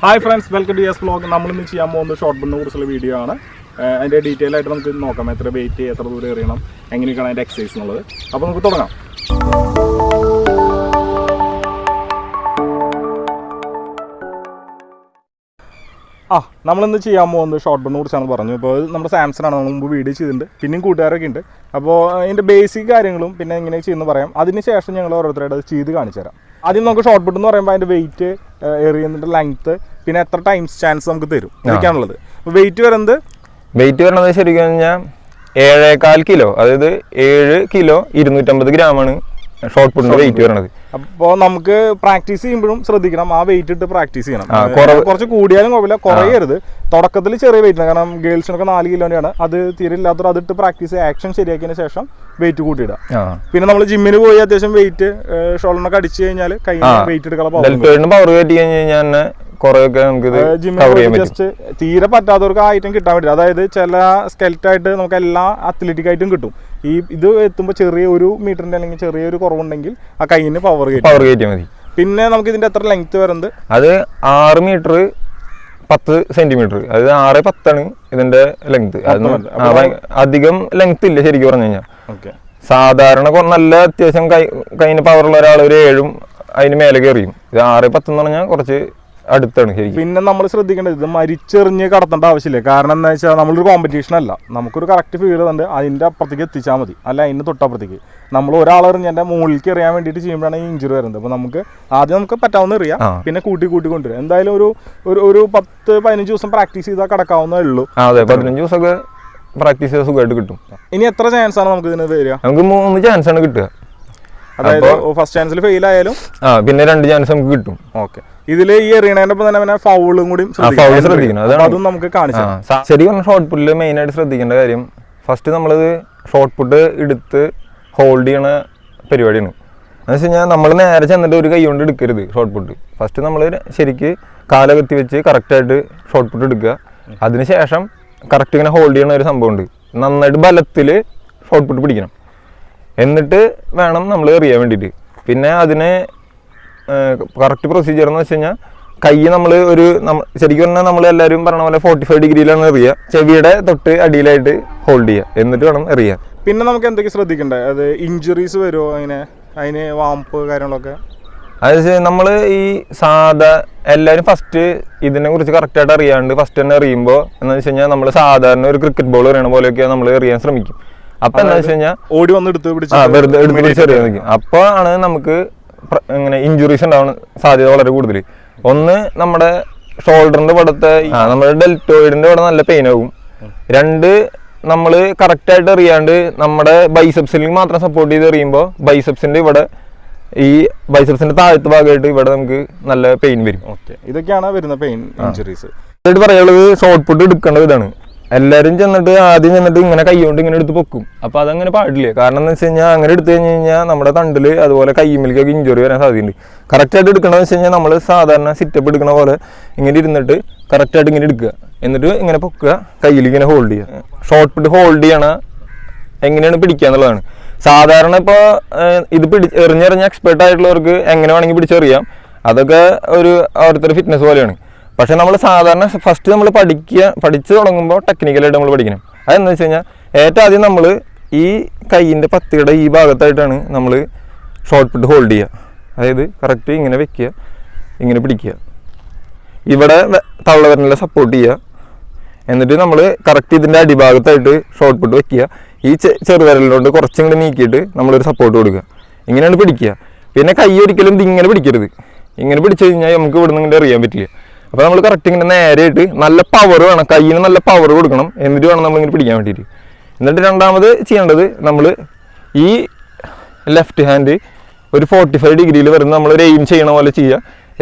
Hi friends welcome to yes vlog നമ്മൾ ഇന്ന് ചെയ്യാൻ പോകുന്ന ഷോർട്ട് ബണ്ണിനെ കുറിച്ചുള്ള വീഡിയോ ആണ്. അതിന്റെ ഡീറ്റെയിൽ ആയിട്ട് നമുക്ക് നോക്കാം. എത്ര വെയിറ്റ് എത്ര ദൂരം എറിയണം എങ്ങനെയൊക്കെയാണ് അതിന്റെ എക്സസൈസ് എന്നുള്ളത്. അപ്പോൾ നമുക്ക് തുടങ്ങാം. ആ നമ്മളിന്ന് ചെയ്യാൻ പോകുന്നത് ഷോർട്ട് ബണ്ണിനെ കുറിച്ചാണ് പറഞ്ഞു ഇപ്പോൾ നമ്മുടെ സാംസങ് ആണ് നമ്മൾ മുമ്പ് വീഡിയോ ചെയ്തിട്ടുണ്ട്. പിന്നെയും കൂട്ടുകാരൊക്കെ ഉണ്ട്. അപ്പോൾ അതിന്റെ ബേസിക് കാര്യങ്ങളും പിന്നെ എങ്ങനെ ചെയ്യുന്നു പറയാം. അതിനുശേഷം ഞങ്ങൾ ഓരോരുത്തരായിട്ട് അത് ചെയ്ത് കാണിച്ചു തരാം. ആദ്യം നമുക്ക് ഷോർട്ട് ബുട്ട് എന്ന് പറയുമ്പോൾ അതിന്റെ വെയിറ്റ് എറിയുന്നതിന്റെ ലെങ്ത്ത് പിന്നെ എത്ര ടൈംസ് ചാൻസ് നമുക്ക് തരും. ഇതൊക്കെയാണുള്ളത് അപ്പോൾ വെയിറ്റ് വരുന്നത്? വെയിറ്റ് വരണത് ശരിക്കും കഴിഞ്ഞാൽ ഏഴേകാൽ കിലോ അതായത് ഏഴ് കിലോ ഇരുന്നൂറ്റമ്പത് ഗ്രാമാണ് ഷോർട്ട് പുട്ടിന്റെ വെയിറ്റ് വരണത്. അപ്പോൾ നമുക്ക് പ്രാക്ടീസ് ചെയ്യുമ്പോഴും ശ്രദ്ധിക്കണം. ആ വെയിറ്റ് ഇട്ട് പ്രാക്ടീസ് ചെയ്യണം. കുറച്ച് കൂടിയാലും കുഴപ്പമില്ല. കുറയരുത്. തുടക്കത്തിൽ ചെറിയ വെയിറ്റ് കാരണം ഗേൾസിനൊക്കെ നാല് കിലോന്റെയാണ് അത് തീരെ ഇല്ലാത്തവർ അതിട്ട് പ്രാക്ടീസ് ആക്ഷൻ ശരിയാക്കിയതിന് ശേഷം വെയിറ്റ് കൂട്ടിയിടുക. പിന്നെ നമ്മൾ ജിമ്മിന് പോയി അത്യാവശ്യം വെയിറ്റ് ഷോൾഡറിനൊക്കെ അടിച്ചു കഴിഞ്ഞാൽ കൈ വെയിറ്റ് എടുക്കാൻ പവർ കയറ്റി കഴിഞ്ഞ് കഴിഞ്ഞാൽ കുറെയൊക്കെ നമുക്ക് ഇത് ജിമ്മിൽ കവർ പോയി ചെയ്യാൻ പറ്റും ജസ്റ്റ് തീരെ പറ്റാത്തവർക്ക് ഐറ്റം കിട്ടാൻ പറ്റില്ല. അതായത് ചില സ്കെൽറ്റ് ആയിട്ട് നമുക്ക് എല്ലാ അത്ലറ്റിക് ആയിട്ടും കിട്ടും. ഈ ഇത് എത്തുമ്പോൾ ചെറിയ ഒരു മീറ്ററിന്റെ അല്ലെങ്കിൽ ചെറിയൊരു കുറവുണ്ടെങ്കിൽ ആ കൈയിന് പവർ പവർ കയറ്റിയാൽ മതി. പിന്നെ നമുക്ക് ഇതിന്റെ എത്ര ലെങ്ത് വരുന്നത്? അത് ആറ് മീറ്റർ പത്ത് സെന്റിമീറ്റർ അതായത് ആറ് പത്താണ് ഇതിന്റെ ലെങ്ത് അധികം ലെങ്ത് ഇല്ല ശരിക്കും പറഞ്ഞു കഴിഞ്ഞാൽ സാധാരണ നല്ല അത്യാവശ്യം കൈ കൈന് പവറുള്ള ഒരാൾ ഒരു ഏഴും അതിന് മേലെ കയറിയും. ഇത് ആറ് പത്ത് എന്ന് പറഞ്ഞാൽ കുറച്ച് അടുത്താണ് ശരി പിന്നെ നമ്മൾ ശ്രദ്ധിക്കേണ്ടത് ഇത് മരിച്ചെറിഞ്ഞ് കടത്തേണ്ട ആവശ്യമില്ല. കാരണം എന്താ വെച്ചാൽ നമ്മളൊരു കോമ്പറ്റീഷൻ അല്ല. നമുക്കൊരു കറക്റ്റ് ഫീൽ ഉണ്ട്. അതിന്റെ അപ്പുറത്തേക്ക് എത്തിച്ചാൽ മതി. അല്ല അതിന് തൊട്ടപ്പുറത്തേക്ക്. നമ്മൾ ഒരാൾ എറിഞ്ഞതിന്റെ മുകളിലേക്ക് എറിയാൻ വേണ്ടിയിട്ട് ചെയ്യുമ്പോഴാണ് ഈ ഇഞ്ചുറി വരുന്നത്. അപ്പോൾ നമുക്ക് ആദ്യം നമുക്ക് പറ്റാവുന്ന എറിയാം. പിന്നെ കൂട്ടി കൂട്ടി കൊണ്ടുവരാം. എന്തായാലും ഒരു ഒരു ഒരു പത്ത് പതിനഞ്ച് ദിവസം പ്രാക്ടീസ് ചെയ്താൽ കടക്കാവുന്നതേ ഉള്ളൂ. അതെ. പതിനഞ്ച് ദിവസമൊക്കെ പ്രാക്ടീസ് ചെയ്ത് സുഖമായിട്ട് കിട്ടും. ഇനി എത്ര ചാൻസ് ആണ് നമുക്ക് ഇതിന് വരിക? നമുക്ക് മൂന്ന് ചാൻസ് ആണ് കിട്ടുക. അതായത് ഫസ്റ്റ് ചാൻസിൽ ഫെയിൽ ആയാലും? ആ പിന്നെ രണ്ട് ചാൻസ് നമുക്ക് കിട്ടും. ഓക്കെ ഇതിൽ ഈ എറിയണതിന്റെ ഒപ്പം തന്നെ പിന്നെ ഫൗളും കൂടി ശ്രദ്ധിക്കണം. അതും നമുക്ക് കാണിച്ചു ശരിക്കും സ- ശരി പറഞ്ഞ ഷോർട്ട് പുട്ടിൽ മെയിൻ ആയിട്ട് ശ്രദ്ധിക്കേണ്ട കാര്യം ഫസ്റ്റ് നമ്മളിത് ഷോർട്ട് പുട്ട് എടുത്ത് ഹോൾഡ് ചെയ്യണ പരിപാടിയാണ്. എന്ന് വെച്ച് കഴിഞ്ഞാൽ നമ്മൾ നേരെ ചെന്നിട്ട് ഒരു കൈ കൊണ്ട് എടുക്കരുത് ഷോർട്ട് പുട്ട് ഫസ്റ്റ് നമ്മൾ ശരിക്ക് കാല കത്തി വെച്ച് കറക്റ്റായിട്ട് ഷോർട്ട് പുട്ട് എടുക്കുക. അതിനുശേഷം കറക്റ്റ് ഇങ്ങനെ ഹോൾഡ് ചെയ്യണ ഒരു സംഭവമുണ്ട് നന്നായിട്ട് ബലത്തിൽ ഷോർട്ട് പുട്ട് പിടിക്കണം. എന്നിട്ട് വേണം നമ്മൾ എറിയാൻ വേണ്ടിയിട്ട്. പിന്നെ അതിന് കറക്റ്റ് പ്രൊസീജിയർ എന്ന് വെച്ച് കഴിഞ്ഞാൽ കൈ നമ്മൾ ഒരു ശരിക്കും പറഞ്ഞാൽ നമ്മൾ എല്ലാവരും പറഞ്ഞ പോലെ ഫോർട്ടി ഫൈവ് ഡിഗ്രിയിലാണ് എറിയുക. ചെവിയുടെ തൊട്ട് അടിയിലായിട്ട് ഹോൾഡ് ചെയ്യുക. എന്നിട്ട് വേണം എറിയാൻ. പിന്നെ നമുക്ക് എന്തൊക്കെ ശ്രദ്ധിക്കണ്ടേ? അത് ഇഞ്ചുറീസ് വരുമോ അങ്ങനെ അതിന് വാമ്പ് കാര്യങ്ങളൊക്കെ? അത് നമ്മൾ ഈ സാധാ എല്ലാവരും ഫസ്റ്റ് ഇതിനെ കുറിച്ച് കറക്റ്റായിട്ട് അറിയാണ്ട് ഫസ്റ്റ് തന്നെ എറിയുമ്പോൾ എന്ന് വെച്ച് കഴിഞ്ഞാൽ നമ്മൾ സാധാരണ ഒരു ക്രിക്കറ്റ് ബോൾ എറിയണ പോലെയൊക്കെ നമ്മൾ എറിയാൻ ശ്രമിക്കും. അപ്പൊ എന്താ വെച്ച് കഴിഞ്ഞാൽ ഓടി വന്ന് എടുത്ത് പിടിച്ച് വെറുതെ എടുത്ത് പിടിച്ച് എറിയാൻ നിൽക്കും അപ്പോൾ ആണ് നമുക്ക് ഇങ്ങനെ ഇഞ്ചുറീസ് ഉണ്ടാവുന്ന സാധ്യത വളരെ കൂടുതൽ ഒന്ന് നമ്മുടെ ഷോൾഡറിന്റെ ഇവിടുത്തെ നമ്മുടെ ഡെൽറ്റോയിഡിന്റെ ഇവിടെ നല്ല പെയിൻ ആകും. രണ്ട് നമ്മൾ കറക്റ്റായിട്ട് എറിയാണ്ട് നമ്മുടെ ബൈസെപ്സിൽ മാത്രം സപ്പോർട്ട് ചെയ്ത് എറിയുമ്പോൾ ബൈസെപ്സിന്റെ ഇവിടെ ഈ ബൈസെപ്സിന്റെ താഴത്തെ ഭാഗമായിട്ട് ഇവിടെ നമുക്ക് നല്ല പെയിൻ വരും. ഇതൊക്കെയാണ് വരുന്ന പെയിൻ ഇഞ്ചുറീസ് പറയാനുള്ളത് ഷോർട്ട് പുട്ട് എടുക്കേണ്ട ഇതാണ്. എല്ലാവരും ചെന്നിട്ട് ആദ്യം ചെന്നിട്ട് ഇങ്ങനെ കൈകൊണ്ട് ഇങ്ങനെ എടുത്ത് പൊക്കും. അപ്പൊ അതങ്ങനെ പാടില്ല? കാരണം എന്ന് വെച്ച് കഴിഞ്ഞാൽ അങ്ങനെ എടുത്തു കഴിഞ്ഞ് കഴിഞ്ഞാൽ നമ്മുടെ തണ്ടിൽ അതുപോലെ കൈമിലേക്കൊക്കെ ഇഞ്ചുറി വരാൻ സാധ്യതയുണ്ട്. കറക്റ്റ് ആയിട്ട് എടുക്കണമെന്ന് വെച്ച് കഴിഞ്ഞാൽ നമ്മൾ സാധാരണ സിറ്റപ്പ് എടുക്കണ പോലെ ഇങ്ങനെ ഇരുന്നിട്ട് കറക്റ്റ് ആയിട്ട് ഇങ്ങനെ എടുക്കുക. എന്നിട്ട് ഇങ്ങനെ പൊക്കുക കയ്യിൽ ഇങ്ങനെ ഹോൾഡ് ചെയ്യുക. ഷോർട്ട് പിട്ട് ഹോൾഡ് ചെയ്യണ എങ്ങനെയാണ് പിടിക്കുക എന്നുള്ളതാണ്. സാധാരണ ഇപ്പോൾ ഇത് പിടി എറിഞ്ഞെറിഞ്ഞ എക്സ്പേർട്ട് ആയിട്ടുള്ളവർക്ക് എങ്ങനെ വേണമെങ്കിൽ പിടിച്ചെറിയാം. അതൊക്കെ ഒരു ഓരോരുത്തർ ഫിറ്റ്നസ് പോലെയാണ്. പക്ഷെ നമ്മൾ സാധാരണ ഫസ്റ്റ് നമ്മൾ പഠിക്കുക പഠിച്ചു തുടങ്ങുമ്പോൾ ടെക്നിക്കലായിട്ട് നമ്മൾ പഠിക്കണം. അതെന്ന് വെച്ച് കഴിഞ്ഞാൽ ഏറ്റവും ആദ്യം നമ്മൾ ഈ കൈയിന്റെ പത്തിയുടെ ഈ ഭാഗത്തായിട്ടാണ് നമ്മൾ ഷോർട്ട് പുട്ട് ഹോൾഡ് ചെയ്യുക. അതായത് കറക്റ്റ് ഇങ്ങനെ വെക്കുക ഇങ്ങനെ പിടിക്കുക. ഇവിടെ തള്ളവരനെ സപ്പോർട്ട് ചെയ്യുക. എന്നിട്ട് നമ്മൾ കറക്റ്റ് ഇതിന്റെ അടിഭാഗത്തായിട്ട് ഷോർട്ട് പുട്ട് വെക്കുക. ഈ ചെറുവിരലിലോട്ട് കുറച്ചും കൂടി നീക്കിയിട്ട് നമ്മളൊരു സപ്പോർട്ട് കൊടുക്കുക. ഇങ്ങനെയാണ് പിടിക്കുക. പിന്നെ കൈ ഒരിക്കലും ഇത് ഇങ്ങനെ പിടിക്കരുത്. ഇങ്ങനെ പിടിച്ചു കഴിഞ്ഞാൽ നമുക്ക് ഇവിടെ നിന്ന് അറിയാൻ പറ്റില്ല. അപ്പോൾ നമ്മൾ കറക്റ്റ് ഇങ്ങനെ നേരെയായിട്ട് നല്ല പവർ വേണം. കയ്യിൽ നല്ല പവർ കൊടുക്കണം. എന്നിട്ട് വേണം നമ്മളിങ്ങനെ പിടിക്കാൻ വേണ്ടിയിട്ട്. എന്നിട്ട് രണ്ടാമത് ചെയ്യേണ്ടത് നമ്മൾ ഈ ലെഫ്റ്റ് ഹാൻഡ് ഒരു ഫോർട്ടി ഫൈവ് ഡിഗ്രിയിൽ വരുന്ന നമ്മൾ ഒരു എയിം ചെയ്യണ പോലെ ചെയ്യുക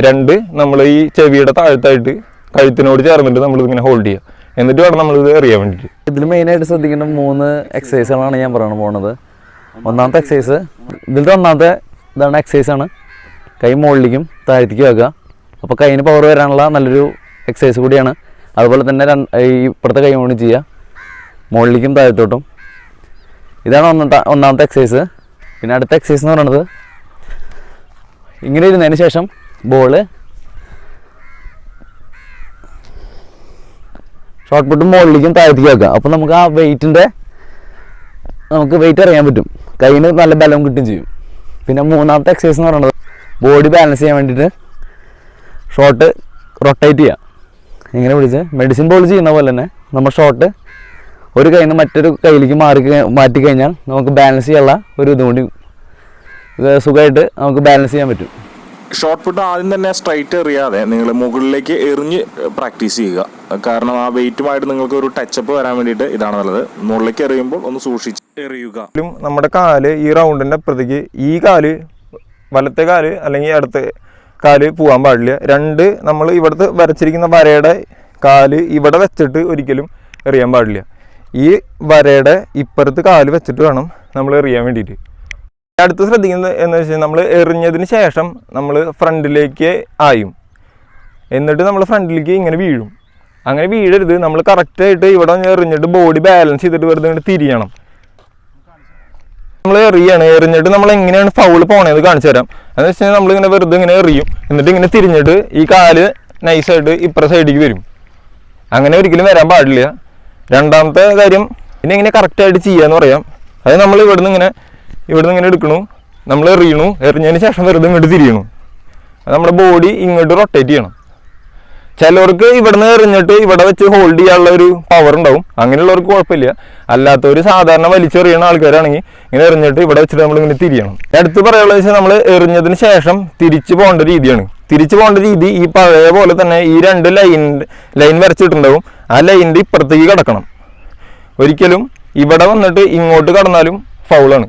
രണ്ട് നമ്മൾ ഈ ചെവിയുടെ താഴത്തായിട്ട് കഴുത്തിനോട് ചേർന്നിട്ട് നമ്മൾ ഇങ്ങനെ ഹോൾഡ് ചെയ്യുക എന്നിട്ട് വേണം നമ്മളിത് എറിയാൻ വേണ്ടിയിട്ട്. ഇതിൽ മെയിനായിട്ട് ശ്രദ്ധിക്കേണ്ട മൂന്ന് എക്സസൈസുകളാണ് ഞാൻ പറയാൻ പോകുന്നത് ഒന്നാമത്തെ എക്സസൈസ് ഇതിലത്തെ ഒന്നാമത്തെ ഇതാണ് എക്സസൈസ് ആണ്. കൈ മുകളിലേക്കും താഴത്തേക്കും ആക്കുക. അപ്പോൾ കൈയിന് പവർ വരാനുള്ള നല്ലൊരു എക്സസൈസ് കൂടിയാണ്. അതുപോലെ തന്നെ ഈ ഇപ്പുറത്തെ കൈ കൊണ്ട് ചെയ്യുക മുകളിലേക്കും താഴത്തോട്ടും. ഇതാണ് ഒന്നാമത്തെ ഒന്നാമത്തെ എക്സസൈസ് പിന്നെ അടുത്ത എക്സസൈസ് എന്ന് പറയുന്നത് ഇങ്ങനെ ഇരുന്നതിന് ശേഷം ബോൾ ഷോർട്ട് പുട്ട് മുകളിലേക്കും താഴത്തേക്ക് വെക്കുക അപ്പോൾ നമുക്ക് ആ വെയിറ്റിന്റെ നമുക്ക് വെയിറ്റ് അറിയാൻ പറ്റും. കയ്യിൽ നല്ല ബലം കിട്ടുകയും ചെയ്യും. പിന്നെ മൂന്നാമത്തെ എക്സസൈസ് എന്ന് പറയുന്നത് ബോഡി ബാലൻസ് ചെയ്യാൻ വേണ്ടിയിട്ട് ഷോട്ട് റൊട്ടേറ്റ് ചെയ്യുക ഇങ്ങനെ പിടിച്ച് മെഡിസിൻ ബോൾ ചെയ്യുന്ന പോലെ തന്നെ നമ്മൾ ഷോട്ട് ഒരു കയ്യിൽ നിന്ന് മറ്റൊരു കയ്യിലേക്ക് മാറി മാറ്റി കഴിഞ്ഞാൽ നമുക്ക് ബാലൻസ് ചെയ്യാനുള്ള ഒരു ഇതും കൂടി സുഖമായിട്ട് നമുക്ക് ബാലൻസ് ചെയ്യാൻ പറ്റും. ഷോർട്ട് പുട്ട് ആദ്യം തന്നെ സ്ട്രൈറ്റ് എറിയാതെ നിങ്ങൾ മുകളിലേക്ക് എറിഞ്ഞ് പ്രാക്ടീസ് ചെയ്യുക. കാരണം ആ വെയിറ്റുമായിട്ട് നിങ്ങൾക്ക് ഒരു ടച്ചപ്പ് വരാൻ വേണ്ടിയിട്ട് ഇതാണ് നല്ലത്. മുകളിലേക്ക് എറിയുമ്പോൾ ഒന്ന് സൂക്ഷിച്ച് എറിയുക ും. നമ്മുടെ കാൽ ഈ റൗണ്ടിന്റെ അപ്പുറത്തേക്ക് ഈ കാൽ വലത്തെ കാൽ അല്ലെങ്കിൽ അടുത്ത കാൽ പോകാൻ പാടില്ല. രണ്ട് നമ്മൾ ഇവിടുത്തെ വരച്ചിരിക്കുന്ന വരയുടെ കാൽ ഇവിടെ വെച്ചിട്ട് ഒരിക്കലും എറിയാൻ പാടില്ല. ഈ വരയുടെ ഇപ്പുറത്ത് കാൽ വെച്ചിട്ട് വേണം നമ്മൾ എറിയാൻ വേണ്ടിയിട്ട്. അടുത്ത് ശ്രദ്ധിക്കുന്നത് എന്ന് വെച്ചാൽ നമ്മൾ എറിഞ്ഞതിന് ശേഷം നമ്മൾ ഫ്രണ്ടിലേക്ക് ആയും. എന്നിട്ട് നമ്മൾ ഫ്രണ്ടിലേക്ക് ഇങ്ങനെ വീഴും. അങ്ങനെ വീഴരുത്. നമ്മൾ കറക്റ്റായിട്ട് ഇവിടെ എറിഞ്ഞിട്ട് ബോഡി ബാലൻസ് ചെയ്തിട്ട് വെറുതെ ഇങ്ങോട്ട് തിരിയണം. നമ്മൾ എറിയാണ് എറിഞ്ഞിട്ട് നമ്മൾ എങ്ങനെയാണ് ഫൗൾ പോണേന്ന് കാണിച്ചു തരാം. എന്ന് വെച്ച് കഴിഞ്ഞാൽ നമ്മളിങ്ങനെ വെറുതെ ഇങ്ങനെ എറിയും. എന്നിട്ട് ഇങ്ങനെ തിരിഞ്ഞിട്ട് ഈ കാൽ നൈസായിട്ട് ഇപ്പുറ സൈഡിലേക്ക് വരും. അങ്ങനെ ഒരിക്കലും വരാൻ പാടില്ല. രണ്ടാമത്തെ കാര്യം പിന്നെ എങ്ങനെ കറക്റ്റായിട്ട് ചെയ്യാന്ന് പറയാം. അത് നമ്മൾ ഇവിടുന്ന് ഇങ്ങനെ ഇവിടുന്ന് ഇങ്ങനെ എടുക്കണു. നമ്മൾ എറിയണു. എറിഞ്ഞതിന് ശേഷം വെറുതെ ഇങ്ങോട്ട് തിരിയണു. നമ്മുടെ ബോഡി ഇങ്ങോട്ട് റൊട്ടേറ്റ് ചെയ്യണം. ചിലവർക്ക് ഇവിടുന്ന് എറിഞ്ഞിട്ട് ഇവിടെ വെച്ച് ഹോൾഡ് ചെയ്യാനുള്ള ഒരു പവർ ഉണ്ടാവും. അങ്ങനെയുള്ളവർക്ക് കുഴപ്പമില്ല. അല്ലാത്തവർ സാധാരണ വലിച്ചെറിയുന്ന ആൾക്കാരാണെങ്കിൽ ഇങ്ങനെ എറിഞ്ഞിട്ട് ഇവിടെ വെച്ചിട്ട് നമ്മൾ ഇങ്ങനെ തിരിയണം. അടുത്ത് പറയാനുള്ളത് വെച്ചാൽ നമ്മൾ എറിഞ്ഞതിന് ശേഷം തിരിച്ചു പോകേണ്ട രീതിയാണ്. തിരിച്ചു പോകേണ്ട രീതി ഈ പഴയ പോലെ തന്നെ ഈ രണ്ട് ലൈൻ ലൈൻ വരച്ചിട്ടുണ്ടാവും. ആ ലൈനിന്റെ ഇപ്പുറത്തേക്ക് കിടക്കണം. ഒരിക്കലും ഇവിടെ വന്നിട്ട് ഇങ്ങോട്ട് കടന്നാലും ഫൗളാണ്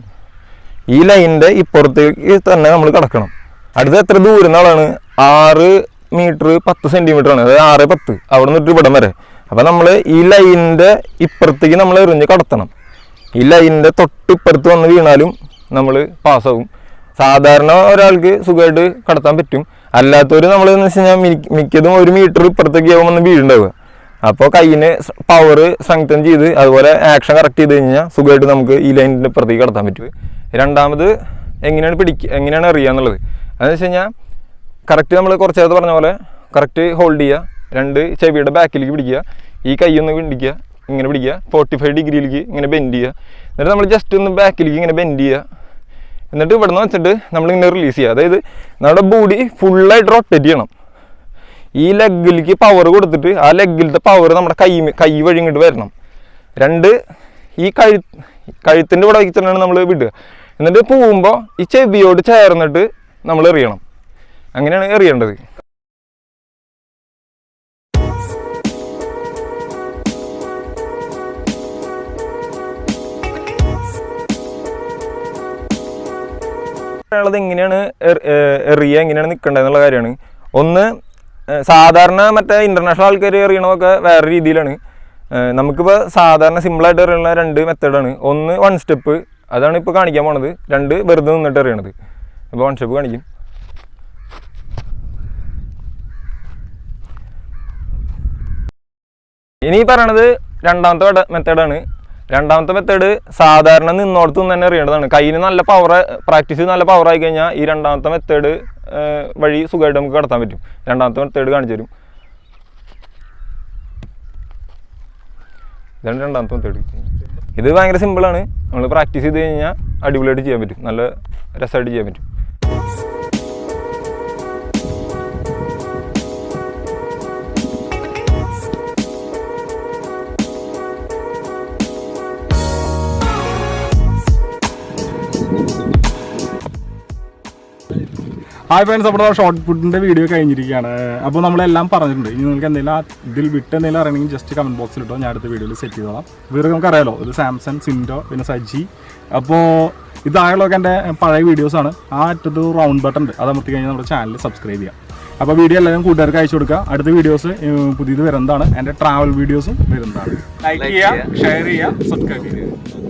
ഈ ലൈനിന്റെ ഇപ്പുറത്തേക്ക് തന്നെ നമ്മൾ കിടക്കണം. അടുത്ത് എത്ര ദൂരം നാളാണ് ആറ് മീറ്റർ പത്ത് സെന്റിമീറ്റർ ആണ്. അതായത് ആറ് പത്ത്. അവിടെ നിന്നിട്ട് ഇവിടം വരെ. അപ്പം നമ്മൾ ഈ ലൈനിന്റെ ഇപ്പുറത്തേക്ക് നമ്മൾ എറിഞ്ഞ് കടത്തണം. ഈ ലൈനിന്റെ തൊട്ട് ഇപ്പുറത്ത് വന്ന് വീണാലും നമ്മൾ പാസ്സാവും സാധാരണ ഒരാൾക്ക് സുഖമായിട്ട് കടത്താൻ പറ്റും. അല്ലാത്തവർ നമ്മൾ എന്ന് വെച്ച് കഴിഞ്ഞാൽ മിക്കതും ഒരു മീറ്റർ ഇപ്പുറത്തേക്ക് ആകുമ്പോൾ ഒന്ന് വീഴുണ്ടാവുക. അപ്പോൾ കയ്യിന് പവർ സ്ട്രെങ്തൻ ചെയ്ത് അതുപോലെ ആക്ഷൻ കറക്റ്റ് ചെയ്ത് കഴിഞ്ഞാൽ സുഖമായിട്ട് നമുക്ക് ഈ ലൈനിന്റെ ഇപ്പുറത്തേക്ക് കടത്താൻ പറ്റും. രണ്ടാമത് എങ്ങനെയാണ് പിടിക്കുക എങ്ങനെയാണ് അറിയുക എന്നുള്ളത് അതെന്ന് വെച്ച് കഴിഞ്ഞാൽ കറക്റ്റ് നമ്മൾ കുറച്ച് നേരത്തെ പറഞ്ഞ പോലെ കറക്റ്റ് ഹോൾഡ് ചെയ്യുക. രണ്ട് ചെവിയുടെ ബാക്കിലേക്ക് പിടിക്കുക. ഈ കൈ ഒന്ന് പിടിക്കുക. ഇങ്ങനെ പിടിക്കുക. ഫോർട്ടി ഫൈവ് ഡിഗ്രിയിലേക്ക് ഇങ്ങനെ ബെൻഡ് ചെയ്യുക. എന്നിട്ട് നമ്മൾ ജസ്റ്റ് ഒന്ന് ബാക്കിലേക്ക് ഇങ്ങനെ ബെൻഡ് ചെയ്യുക. എന്നിട്ട് ഇവിടെ നിന്ന് വെച്ചിട്ട് നമ്മളിങ്ങനെ റിലീസ് ചെയ്യുക. അതായത് നമ്മുടെ ബോഡി ഫുള്ളായിട്ട് റൊട്ടേറ്റ് ചെയ്യണം. ഈ ലെഗിലേക്ക് പവർ കൊടുത്തിട്ട് ആ ലെഗിലത്തെ പവർ നമ്മുടെ കൈ കൈ വഴി ഇങ്ങോട്ട് വരണം. രണ്ട് ഈ കഴു കഴുത്തിന്റെ ഇവിടെ വെച്ചിട്ടാണ് നമ്മൾ വിടുക. എന്നിട്ട് പോകുമ്പോൾ ഈ ചെവിയോട് ചേർന്നിട്ട് നമ്മൾ എറിയണം. അങ്ങനെയാണ് എറിയേണ്ടത് പറയാനുള്ളത് എങ്ങനെയാണ് എറിയുക എങ്ങനെയാണ് നിൽക്കേണ്ടത് എന്നുള്ള കാര്യമാണ്. ഒന്ന് സാധാരണ മറ്റേ ഇന്റർനാഷണൽ ആൾക്കാർ എറിയണമൊക്കെ വേറെ രീതിയിലാണ്. നമുക്കിപ്പോൾ സാധാരണ സിമ്പിളായിട്ട് എറിയുന്ന രണ്ട് മെത്തേഡാണ് ഒന്ന് വൺ സ്റ്റെപ്പ് അതാണ് ഇപ്പോൾ കാണിക്കാൻ പോണത്. രണ്ട് വെറുതെ നിന്നിട്ട് എറിയണത്. അപ്പോൾ വൺ സ്റ്റെപ്പ് കാണിക്കും. ഇനി പറയണത് രണ്ടാമത്തെ മെത്തേഡാണ് രണ്ടാമത്തെ മെത്തേഡ് സാധാരണ നിന്നോടത്ത് നിന്ന് തന്നെ അറിയേണ്ടതാണ്. കയ്യിൽ നല്ല പവർ പ്രാക്ടീസ് നല്ല പവർ ആയി കഴിഞ്ഞാൽ ഈ രണ്ടാമത്തെ മെത്തേഡ് വഴി സുഖമായിട്ട് നമുക്ക് കടത്താൻ പറ്റും. രണ്ടാമത്തെ മെത്തേഡ് കാണിച്ചു തരും. ഇതാണ് രണ്ടാമത്തെ മെത്തേഡ് ഇത് ഭയങ്കര സിമ്പിളാണ് നമ്മൾ പ്രാക്ടീസ് ചെയ്ത് കഴിഞ്ഞാൽ അടിപൊളിയായിട്ട് ചെയ്യാൻ പറ്റും. നല്ല രസമായിട്ട് ചെയ്യാൻ പറ്റും. ഹായ് ഫ്രണ്ട്സ് അപ്പോൾ ഷോർട്ട് പുട്ടിന്റെ വീഡിയോ കഴിഞ്ഞിരിക്കുകയാണ്. അപ്പോൾ നമ്മളെല്ലാം പറഞ്ഞിട്ടുണ്ട്. ഇനി നിങ്ങൾക്ക് എന്തെങ്കിലും ആ ഇതിൽ വിട്ട് എന്തെങ്കിലും അറിയണമെങ്കിൽ ജസ്റ്റ് കമന്റ് ബോക്സിൽ ഇട്ടോ. ഞാൻ അടുത്ത വീഡിയോയിൽ സെറ്റ് ചെയ്തോളാം. വേറെ നമുക്കറിയാലോ ഇത് സാംസങ് സിൻഡോ പിന്നെ സജി അപ്പോൾ ഇതായുള്ളതൊക്കെ എന്റെ പഴയ വീഡിയോസാണ് ആ അറ്റത്ത് റൗണ്ട് ബട്ടൺ ഉണ്ട്. അത് അമർത്തി കഴിഞ്ഞാൽ നമ്മുടെ ചാനൽ സബ്സ്ക്രൈബ് ചെയ്യാം. അപ്പോൾ വീഡിയോ എല്ലാവരും കൂട്ടുകാർക്ക് അയച്ചു കൊടുക്കുക. അടുത്ത വീഡിയോസ് പുതിയത് വരുന്നതാണ്. എന്റെ ട്രാവൽ വീഡിയോസും വരുന്നതാണ്. ലൈക്ക് ചെയ്യുക ഷെയർ ചെയ്യുക സബ്സ്ക്രൈബ് ചെയ്യുക.